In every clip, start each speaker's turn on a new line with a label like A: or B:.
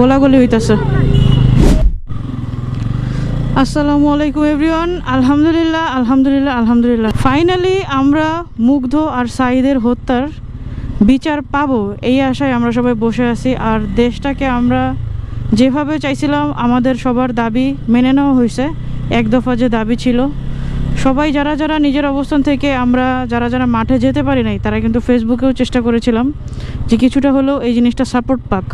A: গোলাগুলি হইতেছে। আসসালামু আলাইকুম এভরিওয়ান, আলহামদুলিল্লাহ আলহামদুলিল্লাহ আলহামদুলিল্লাহ। ফাইনালি আমরা মুগ্ধ আর সাইদের হত্যার বিচার পাবো, এই আশায় আমরা সবাই বসে আছি। আর দেশটাকে আমরা যেভাবে চাইছিলাম, আমাদের সবার দাবি মেনে নেওয়া হয়েছে। এক দফা যে দাবি ছিল সবাই যারা যারা নিজের অবস্থান থেকে আমরা যারা যারা মাঠে যেতে পারি নাই, তারা কিন্তু ফেসবুকেও চেষ্টা করেছিলাম যে কিছুটা হলেও এই জিনিসটা সাপোর্ট পাক।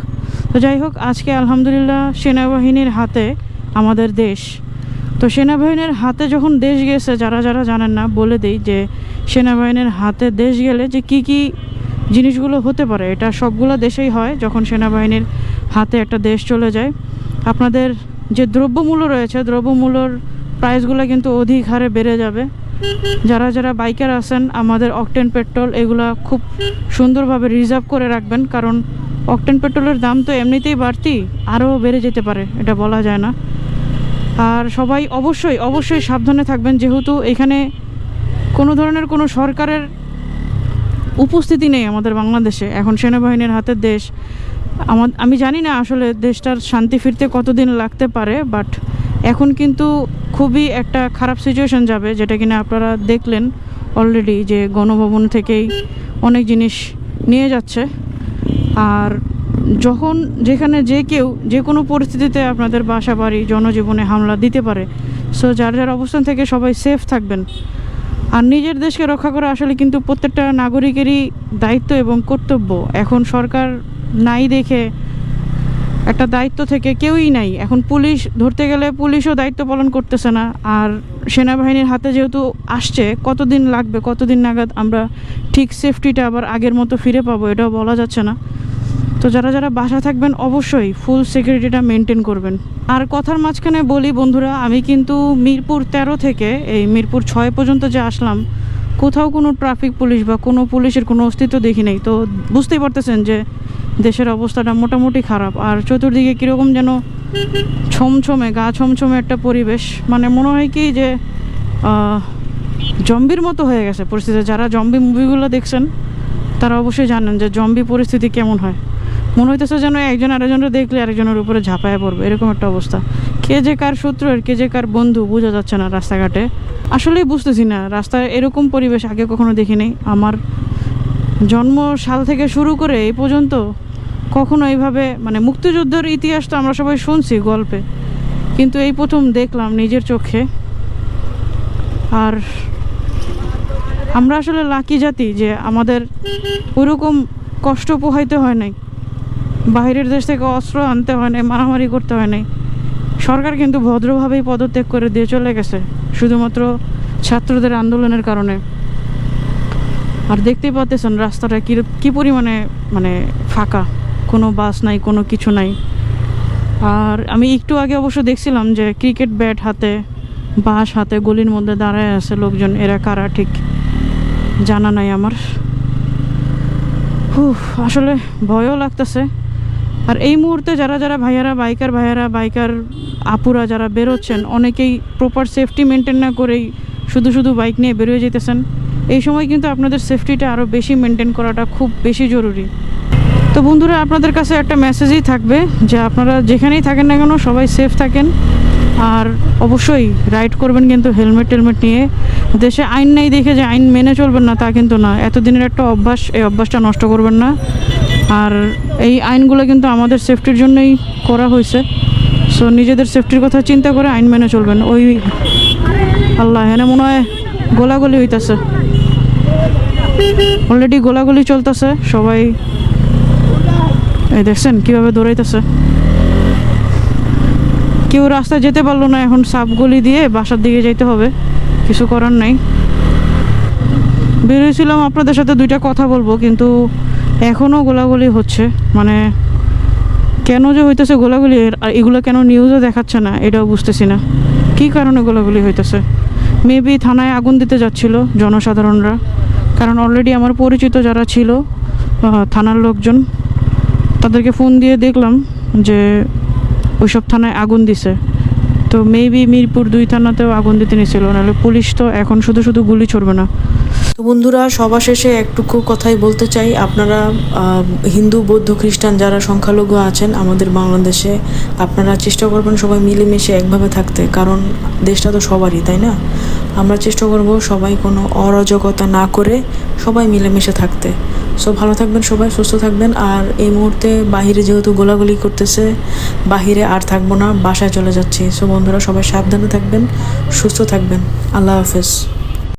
A: তো যাই হোক, আজকে আলহামদুলিল্লাহ সেনাবাহিনীর হাতে আমাদের দেশ। তো সেনাবাহিনীর হাতে যখন দেশ গেছে, যারা যারা জানেন না, বলে দিই যে সেনাবাহিনীর হাতে দেশ গেলে যে কি কি জিনিসগুলো হতে পারে, এটা সবগুলো দেশেই হয় যখন সেনাবাহিনীর হাতে একটা দেশ চলে যায়। আপনাদের যে দ্রব্যমূল্য রয়েছে, দ্রব্যমূল্যর প্রাইসগুলো কিন্তু অধিক হারে বেড়ে যাবে। যারা যারা বাইকার আছেন, আমাদের অকটেন পেট্রোল এগুলা খুব সুন্দরভাবে রিজার্ভ করে রাখবেন, কারণ অকটেন পেট্রোলের দাম তো এমনিতেই বাড়তি, আরও বেড়ে যেতে পারে, এটা বলা যায় না। আর সবাই অবশ্যই অবশ্যই সাবধানে থাকবেন, যেহেতু এখানে কোনো ধরনের কোনো সরকারের উপস্থিতি নেই আমাদের বাংলাদেশে। এখন সেনাবাহিনীর হাতের দেশ। আমার আমি জানি না আসলে দেশটার শান্তি ফিরতে কতদিন লাগতে পারে বাট এখন কিন্তু খুবই একটা খারাপ সিচুয়েশন যাবে, যেটা কিনা আপনারা দেখলেন অলরেডি যে গণভবন থেকেই অনেক জিনিস নিয়ে যাচ্ছে। আর যখন যেখানে যে কেউ যে কোনো পরিস্থিতিতে আপনাদের বাসা বাড়ি, জনজীবনে হামলা দিতে পারে সো যার যার অবস্থান থেকে সবাই সেফ থাকবেন। আর নিজের দেশকে রক্ষা করা আসলে কিন্তু প্রত্যেকটা নাগরিকেরই দায়িত্ব এবং কর্তব্য। এখন সরকার নাই দেখে একটা দায়িত্ব থেকে কেউই নাই। এখন পুলিশ, ধরতে গেলে পুলিশও দায়িত্ব পালন করতেছে না। আর সেনাবাহিনীর হাতে যেহেতু আসছে, কতদিন লাগবে, কতদিন নাগাদ আমরা ঠিক সেফটিটা আবার আগের মতো ফিরে পাবো, এটাও বলা যাচ্ছে না। তো যারা যারা বাসা থাকবেন, অবশ্যই ফুল সিকিউরিটিটা মেনটেন করবেন। আর কথার মাঝখানে বলি বন্ধুরা, আমি কিন্তু মিরপুর তেরো থেকে এই মিরপুর ছয় পর্যন্ত যে আসলাম, কোথাও কোনো ট্রাফিক পুলিশ বা কোনো পুলিশের কোনো অস্তিত্ব দেখি নাই। তো বুঝতেই পারতেছেন যে দেশের অবস্থাটা মোটামুটি খারাপ। আর চতুর্দিকে কীরকম যেন ছমছমে, গা ছমছমে একটা পরিবেশ। মানে মনে হয় কি যে জম্বির মতো হয়ে গেছে পরিস্থিতি। যারা জম্বি মুভিগুলো দেখছেন, তারা অবশ্যই জানেন যে জম্বি পরিস্থিতি কেমন হয়। মনে হইতেছে যেন একজন আরেকজনকে দেখলে আরেকজনের উপরে ঝাঁপায় পড়বে। এরকম একটা অবস্থা। কে যে কার শত্রু আর কে যে কার বন্ধু বোঝা যাচ্ছে না রাস্তাঘাটে। আসলেই বুঝতেছি না, রাস্তায় এরকম পরিবেশ আগে কখনো দেখিনি। আমার জন্ম সাল থেকে শুরু করে এই পর্যন্ত কখনো এইভাবে মানে মুক্তিযুদ্ধের ইতিহাস তো আমরা সবাই শুনছি গল্পে, কিন্তু এই প্রথম দেখলাম নিজের চোখে। আর আমরা আসলে লাকি জাতি যে আমাদের ওরকম কষ্ট পোহাইতে হয় নাই বাইরের দেশ থেকে অস্ত্র আনতে হয় নাই, মারামারি করতে হয় নাই। সরকার কিন্তু ভদ্রভাবেই পদত্যাগ করে দিয়ে চলে গেছে, শুধুমাত্র ছাত্রদের আন্দোলনের কারণে। আর দেখতেই পাচ্ছেন রাস্তাটা কী কী পরিমাণে মানে ফাঁকা। কোনো বাস নাই, কোনো কিছু নাই। আর আমি একটু আগে অবশ্য দেখছিলাম যে ক্রিকেট ব্যাট হাতে, বাঁশ হাতে, গলির মধ্যে দাঁড়ায় আছে লোকজন। এরা কারা ঠিক জানা নাই আমার। হুফ আসলে ভয়ও লাগতেছে। আর এই মুহূর্তে যারা যারা ভাইয়ারা, বাইকার ভাইয়ারা, বাইকার আপুরা যারা বেরোচ্ছেন, অনেকেই প্রপার সেফটি মেনটেন না করেই শুধু শুধু বাইক নিয়ে বেরোয় যেতেছেন। এই সময় কিন্তু আপনাদের সেফটিটা আরও বেশি মেনটেন করাটা খুব বেশি জরুরি। তো বন্ধুরা, আপনাদের কাছে একটা মেসেজই থাকবে যে আপনারা যেখানেই থাকেন না কেন, সবাই সেফ থাকেন। আর অবশ্যই রাইড করবেন কিন্তু হেলমেট টেলমেট নিয়ে। দেশে আইন নেই দেখে যে আইন মেনে চলবেন না, তা কিন্তু না। এতদিনের একটা অভ্যাস, এই অভ্যাসটা নষ্ট করবেন না। আর এই আইনগুলো কিন্তু আমাদের সেফটির জন্যই করা হয়েছে। সো নিজেদের সেফটির কথা চিন্তা করে আইন মেনে চলবেন। ওই আল্লাহ হ্যাঁ মনে হয় গোলাগুলি হইতাছে। অলরেডি গোলাগুলি চলতেছে, সবাই এই দেখছেন, কীভাবে দৌড়াইতেছে? কেউ রাস্তায় যেতে পারল না, এখন সাপ গলি দিয়ে বাসার দিকে যেতে হবে। কিছু করার নাই। বেরিয়েছিলাম আপনাদের সাথে দুইটা কথা বলব, কিন্তু এখনও গোলাগুলি হচ্ছে। মানে কেন যে হইতেছে গোলাগুলি আর এগুলো কেন নিউজে দেখাচ্ছে না, এটাও বুঝতেছি না। কী কারণে গোলাগুলি হইতেছে? মেবি থানায় আগুন দিতে যাচ্ছিল জনসাধারণরা, কারণ অলরেডি আমার পরিচিত যারা ছিল থানার লোকজন। তাদেরকে ফোন দিয়ে দেখলাম যে ওইসব থানায় আগুন দিছে। তো মেবি মিরপুর দুই থানাতেও আগুন দিতে নিয়েছিল নাহলে পুলিশ তো এখন শুধু শুধু গুলি ছড়বে না।
B: তো বন্ধুরা, সবার শেষে একটুকু কথাই বলতে চাই। আপনারা হিন্দু, বৌদ্ধ, খ্রিস্টান যারা সংখ্যালঘু আছেন আমাদের বাংলাদেশে, আপনারা চেষ্টা করবেন সবাই মিলেমিশে একভাবে থাকতে, কারণ দেশটা তো সবারই, তাই না? আমরা চেষ্টা করব সবাই কোনো অরাজকতা না করে সবাই মিলেমিশে থাকতে। সো ভালো থাকবেন সবাই, সুস্থ থাকবেন। আর এই মুহূর্তে বাহিরে যেহেতু গোলাগুলি করতেছে, বাহিরে আর থাকব না, বাসায় চলে যাচ্ছি। সো বন্ধুরা, সবাই সাবধানে থাকবেন, সুস্থ থাকবেন। আল্লাহ হাফেজ।